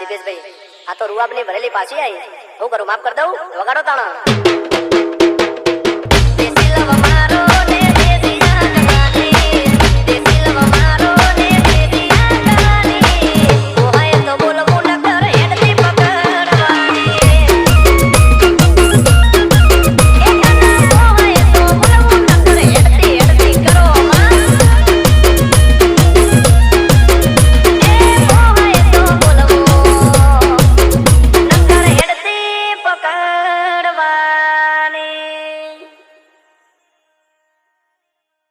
દિપેશભાઈ આ તો રૂઆબની ભરેલી પાછી આવી હું કરું? માફ કરી દઉં? વગાડો તાણા.